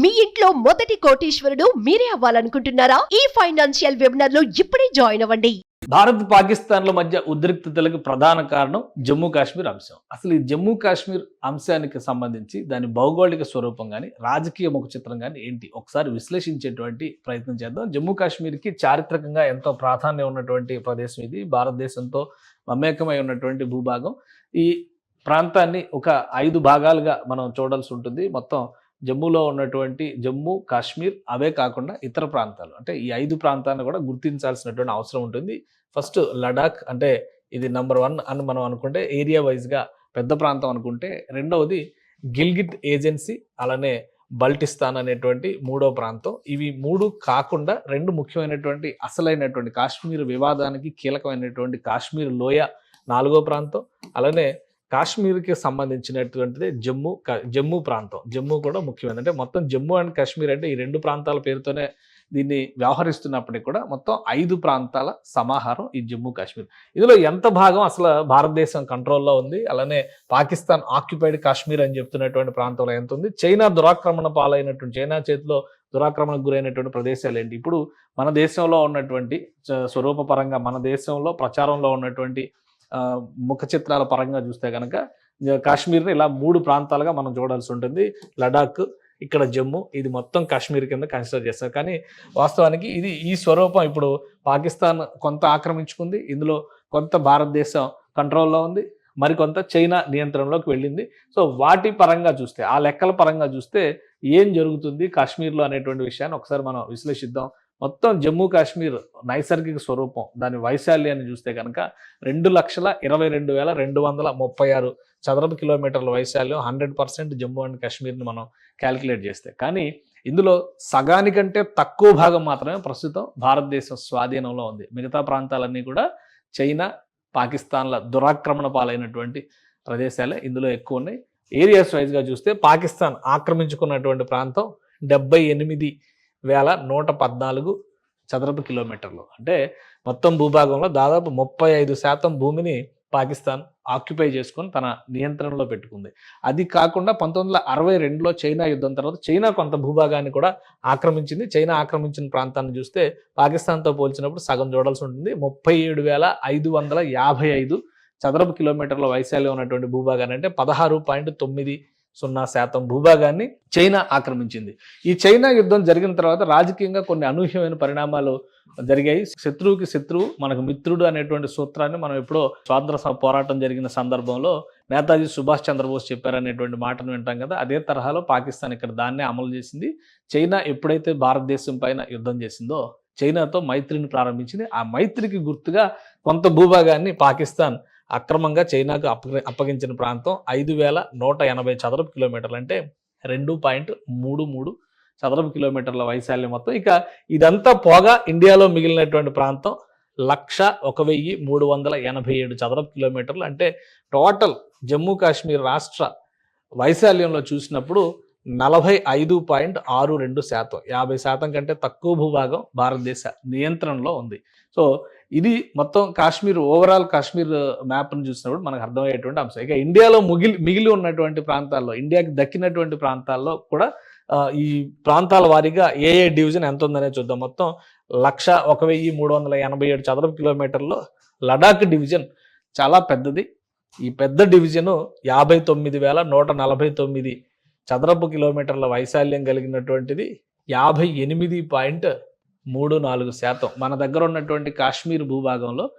మీ ఇంట్లో మొదటి కోటీశ్వరుడు మీరే అవ్వాలనుకుంటున్నారా? ఈ ఫైనాన్షియల్ వెబినార్లో ఇప్పుడే జాయిన్ అవ్వండి. భారత్ పాకిస్తాన్ల మధ్య ఉద్రిక్తతలకు ప్రధాన కారణం జమ్మూ కాశ్మీర్ అంశం. అసలు ఈ జమ్మూ కాశ్మీర్ అంశానికి సంబంధించి దాని భౌగోళిక స్వరూపం కానీ రాజకీయ ముఖ చిత్రం కానీ ఏంటి? ఒకసారి విశ్లేషించేటువంటి ప్రయత్నం చేద్దాం. జమ్మూ కాశ్మీర్కి చారిత్రకంగా ఎంతో ప్రాధాన్యం ఉన్నటువంటి ప్రదేశం ఇది. భారతదేశంతో మమేకమై ఉన్నటువంటి భూభాగం. ఈ ప్రాంతాన్ని ఒక ఐదు భాగాలుగా మనం చూడాల్సి ఉంటుంది. మొత్తం జమ్మూలో ఉన్నటువంటి జమ్మూ కాశ్మీర్ అవే కాకుండా ఇతర ప్రాంతాలు. అంటే ఈ ఐదు ప్రాంతాలను కూడా గుర్తించాల్సినటువంటి అవసరం ఉంటుంది. ఫస్ట్ లడాక్ అంటే ఇది నంబర్ వన్ అని మనం అనుకుంటే ఏరియా వైజ్గా పెద్ద ప్రాంతం అనుకుంటే రెండవది గిల్గిట్ ఏజెన్సీ అలానే బల్టిస్తాన్ అనేటువంటి మూడో ప్రాంతం. ఇవి మూడు కాకుండా రెండు ముఖ్యమైనటువంటి అసలైనటువంటి కాశ్మీర్ వివాదానికి కీలకమైనటువంటి కాశ్మీర్ లోయ నాలుగో ప్రాంతం. అలానే కాశ్మీర్కి సంబంధించినటువంటిది జమ్మూ జమ్మూ ప్రాంతం. జమ్మూ కూడా ముఖ్యమైనది. అంటే మొత్తం జమ్మూ అండ్ కాశ్మీర్ అంటే ఈ రెండు ప్రాంతాల పేరుతోనే దీన్ని వ్యవహరిస్తున్నప్పటికీ కూడా మొత్తం ఐదు ప్రాంతాల సమాహారం ఈ జమ్మూ కాశ్మీర్. ఇందులో ఎంత భాగం అసలు భారతదేశం కంట్రోల్లో ఉంది? అలానే పాకిస్తాన్ ఆక్యుపైడ్ కాశ్మీర్ అని చెప్తున్నటువంటి ప్రాంతంలో ఎంత ఉంది? చైనా దురాక్రమణ పాలైనటువంటి చైనా చేతిలో దురాక్రమణకు గురైనటువంటి ప్రదేశాలు ఏంటి? ఇప్పుడు మన దేశంలో ఉన్నటువంటి స్వరూపపరంగా మన దేశంలో ప్రచారంలో ఉన్నటువంటి ముఖ చిత్రాల పరంగా చూస్తే కనుక కాశ్మీర్ని ఇలా మూడు ప్రాంతాలుగా మనం చూడాల్సి ఉంటుంది. లడాక్ ఇక్కడ జమ్మూ ఇది మొత్తం కాశ్మీర్ కింద కన్సిడర్ చేస్తారు. కానీ వాస్తవానికి ఇది ఈ స్వరూపం ఇప్పుడు పాకిస్తాన్ కొంత ఆక్రమించుకుంది. ఇందులో కొంత భారతదేశం కంట్రోల్లో ఉంది. మరికొంత చైనా నియంత్రణలోకి వెళ్ళింది. సో వాటి పరంగా చూస్తే ఆ లెక్కల పరంగా చూస్తే ఏం జరుగుతుంది కాశ్మీర్లో అనేటువంటి విషయాన్ని ఒకసారి మనం విశ్లేషిద్దాం. మొత్తం జమ్మూ కాశ్మీర్ నైసర్గిక స్వరూపం. దాని వైశాల్యాన్ని చూస్తే కనుక రెండు లక్షల ఇరవై రెండు వేల రెండు వందల ముప్పై ఆరు చదరపు కిలోమీటర్ల వైశాల్యం హండ్రెడ్ పర్సెంట్ జమ్మూ అండ్ కాశ్మీర్ని మనం క్యాలిక్యులేట్ చేస్తే. కానీ ఇందులో సగానికంటే తక్కువ భాగం మాత్రమే ప్రస్తుతం భారతదేశం స్వాధీనంలో ఉంది. మిగతా ప్రాంతాలన్నీ కూడా చైనా పాకిస్తాన్ల దురాక్రమణ పాలైనటువంటి ప్రదేశాలే ఇందులో ఎక్కువ ఉన్నాయి. ఏరియాస్ వైజ్గా చూస్తే పాకిస్తాన్ ఆక్రమించుకున్నటువంటి ప్రాంతం డెబ్బై ఎనిమిది వేల నూట పద్నాలుగు చదరపు కిలోమీటర్లు. అంటే మొత్తం భూభాగంలో దాదాపు ముప్పై ఐదు శాతం భూమిని పాకిస్తాన్ ఆక్యుపై చేసుకొని తన నియంత్రణలో పెట్టుకుంది. అది కాకుండా పంతొమ్మిది వందల అరవై రెండులో చైనా యుద్ధం తర్వాత చైనా కొంత భూభాగాన్ని కూడా ఆక్రమించింది. చైనా ఆక్రమించిన ప్రాంతాన్ని చూస్తే పాకిస్తాన్తో పోల్చినప్పుడు సగం చూడాల్సి ఉంటుంది. ముప్పై ఏడు వేల ఐదు వందల యాభై ఐదు చదరపు కిలోమీటర్ల వైశాల్యం ఉన్నటువంటి భూభాగాన్ని అంటే పదహారు పాయింట్ తొమ్మిది సున్నా శాతం భూభాగాన్ని చైనా ఆక్రమించింది. ఈ చైనా యుద్ధం జరిగిన తర్వాత రాజకీయంగా కొన్ని అనూహ్యమైన పరిణామాలు జరిగాయి. శత్రువుకి శత్రువు మనకు మిత్రుడు అనేటువంటి సూత్రాన్ని మనం ఎప్పుడో స్వాతంత్ర పోరాటం జరిగిన సందర్భంలో నేతాజీ సుభాష్ చంద్రబోస్ చెప్పారనేటువంటి మాటను వింటాం కదా అదే తరహాలో పాకిస్తాన్ ఇక్కడ దాన్నే అమలు చేసింది. చైనా ఎప్పుడైతే భారతదేశం పైన యుద్ధం చేసిందో చైనాతో మైత్రిని ప్రారంభించింది. ఆ మైత్రికి గుర్తుగా కొంత భూభాగాన్ని పాకిస్తాన్ అక్రమంగా చైనాకు అప్ప అప్పగించిన ప్రాంతం ఐదు వేల నూట ఎనభై చదరపు కిలోమీటర్లు. అంటే రెండు పాయింట్ మూడు మూడు చదరపు కిలోమీటర్ల వైశాల్యం మొత్తం. ఇక ఇదంతా పోగా ఇండియాలో మిగిలినటువంటి ప్రాంతం. లక్ష ఒక వెయ్యి మూడు వందల ఎనభై ఏడు చదరపు కిలోమీటర్లు. అంటే టోటల్ జమ్మూ కాశ్మీర్ రాష్ట్ర వైశాల్యంలో చూసినప్పుడు నలభై ఐదు పాయింట్ ఆరు రెండు శాతం. యాభై శాతం కంటే తక్కువ భూభాగం భారతదేశ నియంత్రణలో ఉంది. సో ఇది మొత్తం కాశ్మీర్ ఓవరాల్ కాశ్మీర్ మ్యాప్ను చూసినప్పుడు మనకు అర్థమయ్యేటువంటి అంశం. ఇక ఇండియాలో మిగిలి మిగిలి ఉన్నటువంటి ప్రాంతాల్లో ఇండియాకి దక్కినటువంటి ప్రాంతాల్లో కూడా ఈ ప్రాంతాల వారీగా ఏ ఏ డివిజన్ ఎంత ఉందనే చూద్దాం. మొత్తం లక్ష ఒక వెయ్యి మూడు వందల ఎనభై ఏడు చదరపు కిలోమీటర్లో లడాక్ డివిజన్ చాలా పెద్దది. ఈ పెద్ద డివిజను యాభై తొమ్మిది వేల నూట నలభై తొమ్మిది చదరపు కిలోమీటర్ల వైశాల్యం కలిగినటువంటిది యాభై ఎనిమిది పాయింట్ మూడు నాలుగు శాతం. మన దగ్గర ఉన్నటువంటి కాశ్మీర్ భూభాగంలో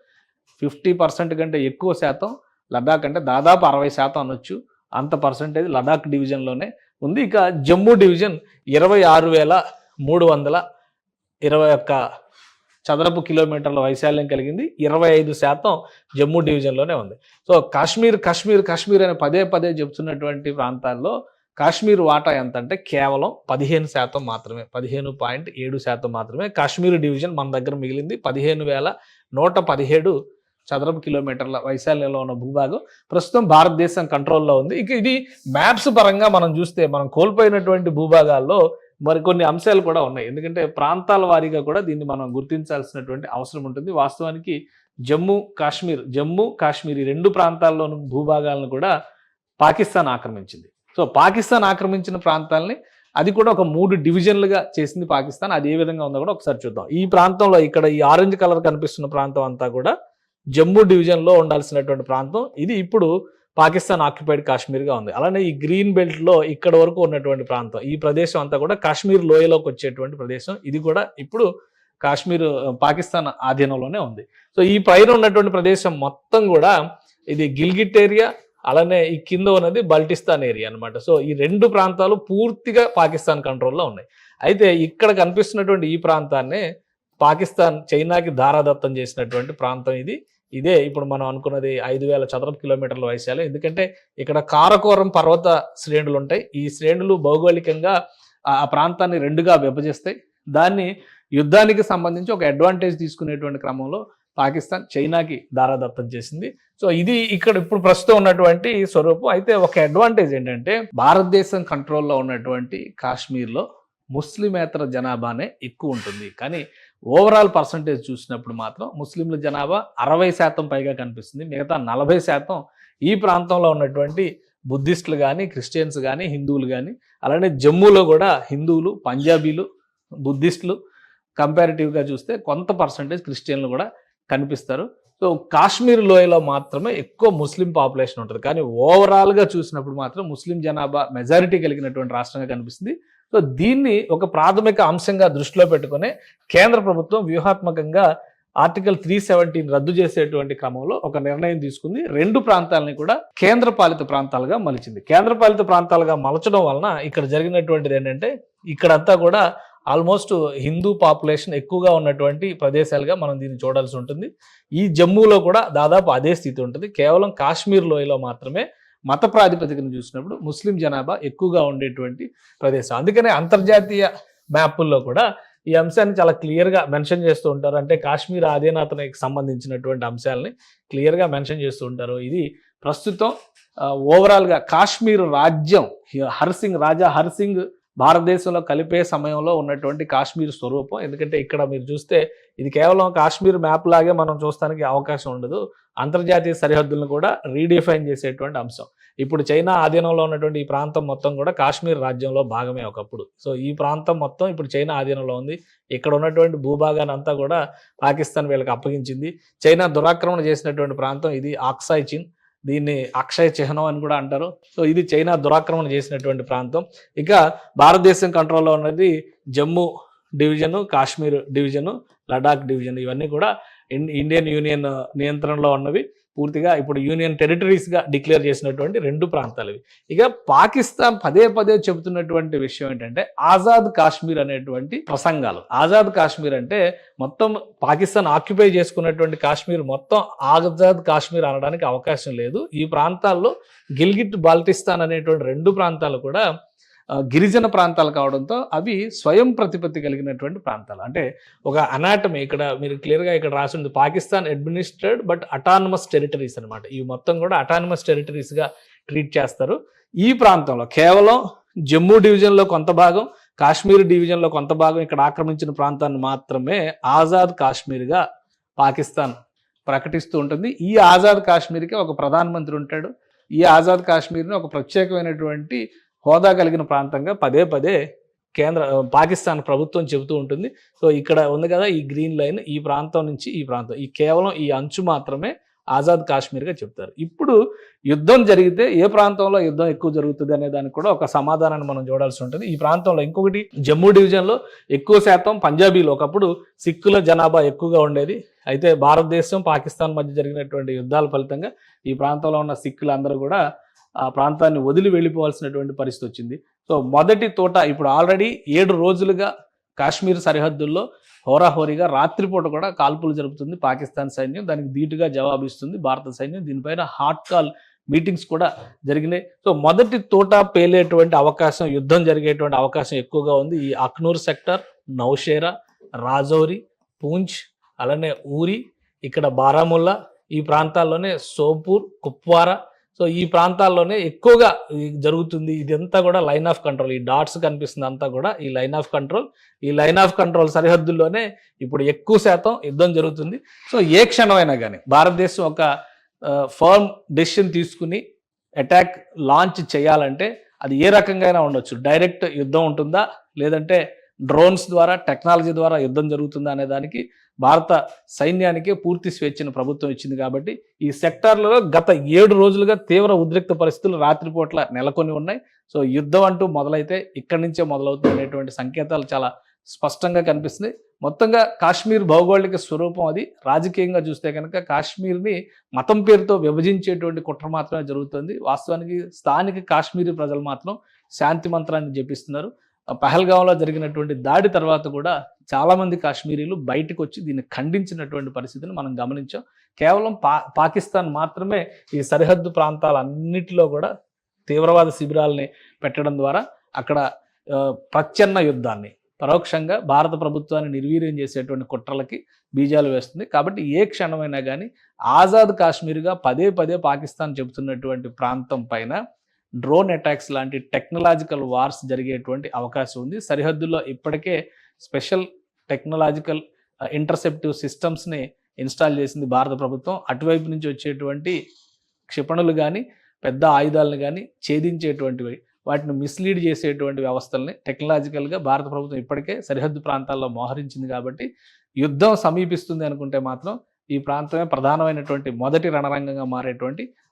ఫిఫ్టీ పర్సెంట్ కంటే ఎక్కువ శాతం లడాక్ అంటే దాదాపు అరవై శాతం అనొచ్చు. అంత పర్సంటేజ్ లడాక్ డివిజన్లోనే ఉంది. ఇక జమ్మూ డివిజన్ ఇరవై ఆరు వేల మూడు వందల ఇరవై ఒక్క చదరపు కిలోమీటర్ల వైశాల్యం కలిగింది. ఇరవై ఐదు శాతం జమ్మూ డివిజన్లోనే ఉంది. సో కాశ్మీర్ కాశ్మీర్ కాశ్మీర్ అని పదే పదే చెప్తున్నటువంటి ప్రాంతాల్లో కాశ్మీర్ వాటా ఎంత అంటే కేవలం పదిహేను శాతం మాత్రమే పదిహేను పాయింట్ ఏడు శాతం మాత్రమే. కాశ్మీర్ డివిజన్ మన దగ్గర మిగిలింది పదిహేను వేల నూట పదిహేడు చదరపు కిలోమీటర్ల వైశాల్యంలో ఉన్న భూభాగం. ప్రస్తుతం భారతదేశం కంట్రోల్లో ఉంది. ఇక ఇది మ్యాప్స్ పరంగా మనం చూస్తే మనం కోల్పోయినటువంటి భూభాగాల్లో మరికొన్ని అంశాలు కూడా ఉన్నాయి. ఎందుకంటే ప్రాంతాల వారీగా కూడా దీన్ని మనం గుర్తించాల్సినటువంటి అవసరం ఉంటుంది. వాస్తవానికి జమ్మూ కాశ్మీర్ జమ్మూ కాశ్మీర్ ఈ రెండు ప్రాంతాల్లోని భూభాగాలను కూడా పాకిస్తాన్ ఆక్రమించింది. సో పాకిస్తాన్ ఆక్రమించిన ప్రాంతాలని అది కూడా ఒక మూడు డివిజన్లుగా చేసింది పాకిస్తాన్. అది ఏ విధంగా ఉందో కూడా ఒకసారి చూద్దాం. ఈ ప్రాంతంలో ఇక్కడ ఈ ఆరెంజ్ కలర్ కనిపిస్తున్న ప్రాంతం అంతా కూడా జమ్మూ డివిజన్లో ఉండాల్సినటువంటి ప్రాంతం. ఇది ఇప్పుడు పాకిస్తాన్ ఆక్యుపైడ్ కాశ్మీర్గా ఉంది. అలానే ఈ గ్రీన్ బెల్ట్లో ఇక్కడ వరకు ఉన్నటువంటి ప్రాంతం. ఈ ప్రదేశం అంతా కూడా కాశ్మీర్ లోయలోకి వచ్చేటువంటి ప్రదేశం. ఇది కూడా ఇప్పుడు కాశ్మీర్ పాకిస్తాన్ ఆధీనంలోనే ఉంది. సో ఈ పైన ఉన్నటువంటి ప్రదేశం మొత్తం కూడా ఇది గిల్గిట్ ఏరియా అలానే ఈ కింద ఉన్నది బల్టిస్తాన్ ఏరియా అనమాట సో ఈ రెండు ప్రాంతాలు పూర్తిగా పాకిస్తాన్ కంట్రోల్లో ఉన్నాయి. అయితే ఇక్కడ కనిపిస్తున్నటువంటి ఈ ప్రాంతాన్ని పాకిస్తాన్ చైనాకి దారాదత్తం చేసినటువంటి ప్రాంతం ఇది. ఇదే ఇప్పుడు మనం అనుకున్నది ఐదు వేల చదరపు కిలోమీటర్ల వైశాల్యం. ఎందుకంటే ఇక్కడ కారకోరం పర్వత శ్రేణులు ఉంటాయి. ఈ శ్రేణులు భౌగోళికంగా ఆ ప్రాంతాన్ని రెండుగా విభజిస్తాయి. దాన్ని యుద్ధానికి సంబంధించి ఒక అడ్వాంటేజ్ తీసుకునేటువంటి క్రమంలో పాకిస్తాన్ చైనాకి దారాదత్తం చేసింది. సో ఇది ఇక్కడ ఇప్పుడు ప్రస్తుతం ఉన్నటువంటి స్వరూపం. అయితే ఒక అడ్వాంటేజ్ ఏంటంటే భారతదేశం కంట్రోల్లో ఉన్నటువంటి కాశ్మీర్లో ముస్లిమేతర జనాభానే ఎక్కువ ఉంటుంది. కానీ ఓవరాల్ పర్సంటేజ్ చూసినప్పుడు మాత్రం ముస్లింల జనాభా అరవై శాతం పైగా కనిపిస్తుంది. మిగతా నలభై శాతం ఈ ప్రాంతంలో ఉన్నటువంటి బుద్ధిస్టులు కానీ క్రిస్టియన్స్ కానీ హిందువులు కానీ అలానే జమ్మూలో కూడా హిందువులు పంజాబీలు బుద్ధిస్టులు కంపారిటివ్గా చూస్తే కొంత పర్సంటేజ్ క్రిస్టియన్లు కూడా కనిపిస్తారు. సో కాశ్మీర్ లోయలో మాత్రమే ఎక్కువ ముస్లిం పాపులేషన్ ఉంటుంది. కానీ ఓవరాల్గా చూసినప్పుడు మాత్రం ముస్లిం జనాభా మెజారిటీ కలిగినటువంటి రాష్ట్రంగా కనిపిస్తుంది. సో దీన్ని ఒక ప్రాథమిక అంశంగా దృష్టిలో పెట్టుకుని కేంద్ర ప్రభుత్వం వ్యూహాత్మకంగా ఆర్టికల్ త్రీ సెవెంటీన్ రద్దు చేసేటువంటి క్రమంలో ఒక నిర్ణయం తీసుకుంది. రెండు ప్రాంతాలని కూడా కేంద్ర పాలిత ప్రాంతాలుగా మలిచింది. కేంద్ర పాలిత ప్రాంతాలుగా మలచడం వలన ఇక్కడ జరిగినటువంటిది ఏంటంటే ఇక్కడంతా కూడా ఆల్మోస్ట్ హిందూ పాపులేషన్ ఎక్కువగా ఉన్నటువంటి ప్రదేశాలుగా మనం దీన్ని చూడాల్సి ఉంటుంది. ఈ జమ్మూలో కూడా దాదాపు అదే స్థితి ఉంటుంది. కేవలం కాశ్మీర్ లోయలో మాత్రమే మత ప్రాతిపదికను చూసినప్పుడు ముస్లిం జనాభా ఎక్కువగా ఉండేటువంటి ప్రదేశం. అందుకనే అంతర్జాతీయ మ్యాపుల్లో కూడా ఈ అంశాన్ని చాలా క్లియర్గా మెన్షన్ చేస్తూ ఉంటారు. అంటే కాశ్మీర్ అధీనతకి సంబంధించినటువంటి అంశాలని క్లియర్గా మెన్షన్ చేస్తూ ఉంటారు. ఇది ప్రస్తుతం ఓవరాల్గా కాశ్మీర్ రాజ్యం హర్సింగ్ రాజా హర్సింగ్ భారతదేశంలో కలిపే సమయంలో ఉన్నటువంటి కాశ్మీర్ స్వరూపం. ఎందుకంటే ఇక్కడ మీరు చూస్తే ఇది కేవలం కాశ్మీర్ మ్యాప్ లాగే మనం చూస్తానికి అవకాశం ఉండదు. అంతర్జాతీయ సరిహద్దులను కూడా రీడిఫైన్ చేసేటువంటి అంశం. ఇప్పుడు చైనా ఆధీనంలో ఉన్నటువంటి ఈ ప్రాంతం మొత్తం కూడా కాశ్మీర్ రాజ్యంలో భాగమే ఒకప్పుడు. సో ఈ ప్రాంతం మొత్తం ఇప్పుడు చైనా ఆధీనంలో ఉంది. ఇక్కడ ఉన్నటువంటి భూభాగాన్ని అంతా కూడా పాకిస్తాన్ వీళ్ళకి అప్పగించింది. చైనా దురాక్రమణ చేసినటువంటి ప్రాంతం ఇది ఆక్సాయ్ చిన్ దీన్ని అక్షయ చిహ్నం అని కూడా అంటారు. సో ఇది చైనా దురాక్రమణ చేసినటువంటి ప్రాంతం. ఇక భారతదేశం కంట్రోల్లో ఉన్నది Jammu division Kashmir division Ladakh division. ఇవన్నీ కూడా ఇన్- ఇండియన్ యూనియన్ నియంత్రణలో ఉన్నవి. పూర్తిగా ఇప్పుడు యూనియన్ టెరిటరీస్గా డిక్లేర్ చేసినటువంటి రెండు ప్రాంతాలు ఇవి ఇక పాకిస్తాన్ పదే పదే చెబుతున్నటువంటి విషయం ఏంటంటే ఆజాద్ కాశ్మీర్ అనేటువంటి ప్రసంగాలు. ఆజాద్ కాశ్మీర్ అంటే మొత్తం పాకిస్తాన్ ఆక్యుపై చేసుకున్నటువంటి కాశ్మీర్ మొత్తం ఆజాద్ కాశ్మీర్ అనడానికి అవకాశం లేదు. ఈ ప్రాంతాల్లో గిల్గిట్ బాల్టిస్తాన్ అనేటువంటి రెండు ప్రాంతాలు కూడా గిరిజన ప్రాంతాలు కావడంతో అవి స్వయం ప్రతిపత్తి కలిగినటువంటి ప్రాంతాలు. అంటే ఒక అనాటమీ ఇక్కడ మీరు క్లియర్గా ఇక్కడ రాసింది Pakistan administered but autonomous territories అనమాట ఇవి మొత్తం కూడా అటానమస్ టెరిటరీస్గా ట్రీట్ చేస్తారు. ఈ ప్రాంతంలో కేవలం జమ్మూ డివిజన్లో కొంత భాగం కాశ్మీర్ డివిజన్లో కొంత భాగం ఇక్కడ ఆక్రమించిన ప్రాంతాన్ని మాత్రమే ఆజాద్ కాశ్మీర్గా పాకిస్తాన్ ప్రకటిస్తూ ఉంటుంది. ఈ ఆజాద్ కాశ్మీర్కి ఒక ప్రధానమంత్రి ఉంటాడు. ఈ ఆజాద్ కాశ్మీర్ని ఒక ప్రత్యేకమైనటువంటి హోదా కలిగిన ప్రాంతంగా పదే పదే కేంద్ర పాకిస్తాన్ ప్రభుత్వం చెబుతూ ఉంటుంది. సో ఇక్కడ ఉంది కదా ఈ గ్రీన్ లైన్ ఈ ప్రాంతం నుంచి ఈ ప్రాంతం. ఈ కేవలం ఈ అంచు మాత్రమే ఆజాద్ కాశ్మీర్గా చెప్తారు. ఇప్పుడు యుద్ధం జరిగితే ఏ ప్రాంతంలో యుద్ధం ఎక్కువ జరుగుతుంది అనే దానికి కూడా ఒక సమాధానాన్ని మనం చూడాల్సి ఉంటుంది. ఈ ప్రాంతంలో ఇంకొకటి జమ్మూ డివిజన్లో ఎక్కువ శాతం పంజాబీలు ఒకప్పుడు సిక్కుల జనాభా ఎక్కువగా ఉండేది. అయితే భారతదేశం పాకిస్తాన్ మధ్య జరిగినటువంటి యుద్ధాల ఫలితంగా ఈ ప్రాంతంలో ఉన్న సిక్కులు అందరూ కూడా ఆ ప్రాంతాన్ని వదిలి వెళ్ళిపోవాల్సినటువంటి పరిస్థితి వచ్చింది. సో మొదటి తోట ఇప్పుడు ఆల్రెడీ ఏడు రోజులుగా కాశ్మీర్ సరిహద్దుల్లో హోరాహోరీగా రాత్రిపూట కూడా కాల్పులు జరుపుతుంది పాకిస్తాన్ సైన్యం. దానికి ధీటుగా జవాబిస్తుంది భారత సైన్యం. దీనిపైన హాట్ కాల్ మీటింగ్స్ కూడా జరిగినాయి. సో మొదటి తోట పేలేటువంటి అవకాశం యుద్ధం జరిగేటువంటి అవకాశం ఎక్కువగా ఉంది. ఈ అక్నూర్ సెక్టర్ నౌషేరా రాజౌరి పూంచ్ అలానే ఊరి ఇక్కడ బారాముల్లా ఈ ప్రాంతాల్లోనే సోపూర్ కుప్వారా సో ఈ ప్రాంతాల్లోనే ఎక్కువగా జరుగుతుంది. ఇదంతా కూడా లైన్ ఆఫ్ కంట్రోల్. ఈ డాట్స్ కనిపిస్తుంది అంతా కూడా ఈ లైన్ ఆఫ్ కంట్రోల్. ఈ లైన్ ఆఫ్ కంట్రోల్ సరిహద్దుల్లోనే ఇప్పుడు ఎక్కువ శాతం యుద్ధం జరుగుతుంది. సో ఏ క్షణమైనా కానీ భారతదేశం ఒక ఫర్మ్ డెసిషన్ తీసుకుని అటాక్ లాంచ్ చేయాలంటే అది ఏ రకంగా అయినా ఉండొచ్చు. డైరెక్ట్ యుద్ధం ఉంటుందా? లేదంటే డ్రోన్స్ ద్వారా టెక్నాలజీ ద్వారా యుద్ధం జరుగుతుందా అనే దానికి భారత సైన్యానికి పూర్తి స్వేచ్ఛను ప్రభుత్వం ఇచ్చింది కాబట్టి ఈ సెక్టార్లలో గత ఏడు రోజులుగా తీవ్ర ఉద్రిక్త పరిస్థితులు రాత్రిపూట్ల నెలకొని ఉన్నాయి. సో యుద్ధం అంటూ మొదలైతే ఇక్కడి నుంచే మొదలవుతుంది అనేటువంటి సంకేతాలు చాలా స్పష్టంగా కనిపిస్తుంది. మొత్తంగా కాశ్మీర్ భౌగోళిక స్వరూపం అది. రాజకీయంగా చూస్తే కనుక కాశ్మీర్ని మతం పేరుతో విభజించేటువంటి కుట్ర మాత్రమే జరుగుతుంది. వాస్తవానికి స్థానిక కాశ్మీరీ ప్రజలు మాత్రం శాంతి మంత్రాన్ని జపిస్తున్నారు. పహల్గాంలో జరిగినటువంటి దాడి తర్వాత కూడా చాలామంది కాశ్మీరీలు బయటకు వచ్చి దీన్ని ఖండించినటువంటి పరిస్థితిని మనం గమనించాం. కేవలం పా పాకిస్తాన్ మాత్రమే ఈ సరిహద్దు ప్రాంతాలన్నిటిలో కూడా తీవ్రవాద శిబిరాలని పెట్టడం ద్వారా అక్కడ ప్రచ్ఛన్న యుద్ధాన్ని పరోక్షంగా భారత ప్రభుత్వాన్ని నిర్వీర్యం చేసేటువంటి కుట్రలకి బీజాలు వేస్తుంది. కాబట్టి ఏ క్షణమైనా కానీ ఆజాద్ కాశ్మీర్గా పదే పదే పాకిస్తాన్ చెబుతున్నటువంటి ప్రాంతం పైన డ్రోన్ అటాక్స్ లాంటి టెక్నాలజికల్ వార్స్ జరిగేటువంటి అవకాశం ఉంది. సరిహద్దుల్లో ఇప్పటికే స్పెషల్ టెక్నాలజికల్ ఇంటర్సెప్టివ్ సిస్టమ్స్ని ఇన్స్టాల్ చేసింది భారత ప్రభుత్వం. అటువైపు నుంచి వచ్చేటువంటి క్షిపణులు కానీ పెద్ద ఆయుధాలను కానీ ఛేదించేటువంటివి వాటిని మిస్లీడ్ చేసేటువంటి వ్యవస్థల్ని టెక్నాలజికల్గా భారత ప్రభుత్వం ఇప్పటికే సరిహద్దు ప్రాంతాల్లో మోహరించింది కాబట్టి యుద్ధం సమీపిస్తుంది అనుకుంటే మాత్రం ఈ ప్రాంతమే ప్రధానమైనటువంటి మొదటి రణరంగంగా మారేటువంటి